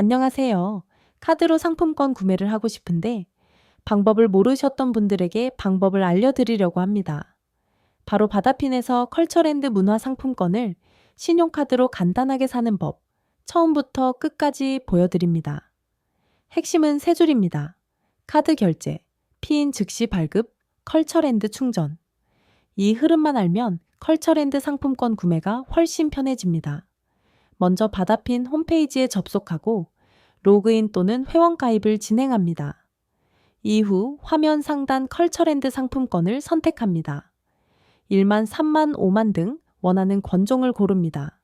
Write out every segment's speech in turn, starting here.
안녕하세요. 카드로 상품권 구매를 하고 싶은데 방법을 모르셨던 분들에게 방법을 알려드리려고 합니다. 바로 바다핀에서 컬처랜드 문화 상품권을 신용카드로 간단하게 사는 법, 처음부터 끝까지 보여드립니다. 핵심은 세 줄입니다. 카드 결제, 피인 즉시 발급, 컬처랜드 충전. 이 흐름만 알면 컬처랜드 상품권 구매가 훨씬 편해집니다. 먼저 바다핀 홈페이지에 접속하고 로그인 또는 회원 가입을 진행합니다. 이후 화면 상단 컬처랜드 상품권을 선택합니다. 1만, 3만, 5만 등 원하는 권종을 고릅니다.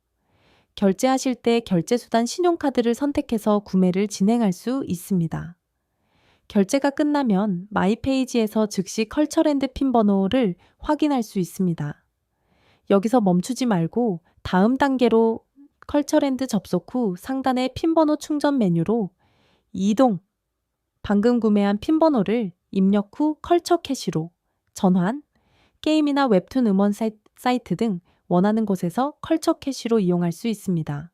결제하실 때 결제수단 신용카드를 선택해서 구매를 진행할 수 있습니다. 결제가 끝나면 마이 페이지에서 즉시 컬처랜드 핀 번호를 확인할 수 있습니다. 여기서 멈추지 말고 다음 단계로 컬처랜드 접속 후 상단의 핀번호 충전 메뉴로 이동. 방금 구매한 핀번호를 입력 후 컬처 캐시로 전환, 게임이나 웹툰 음원 사이- 사이트 등 원하는 곳에서 컬처 캐시로 이용할 수 있습니다.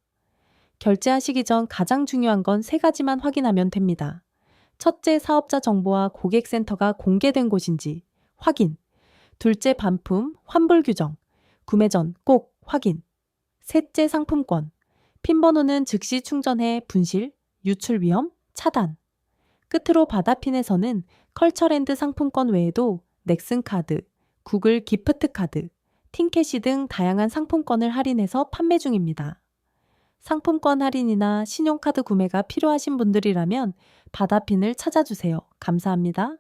결제하시기 전 가장 중요한 건 세 가지만 확인하면 됩니다. 첫째, 사업자 정보와 고객센터가 공개된 곳인지 확인. 둘째, 반품, 환불 규정. 구매 전 꼭 확인. 셋째, 상품권. 핀번호는 즉시 충전해 분실, 유출 위험, 차단. 끝으로 바다핀에서는 컬처랜드 상품권 외에도 넥슨 카드, 구글 기프트 카드, 틴캐시 등 다양한 상품권을 할인해서 판매 중입니다. 상품권 할인이나 신용카드 구매가 필요하신 분들이라면 바다핀을 찾아주세요. 감사합니다.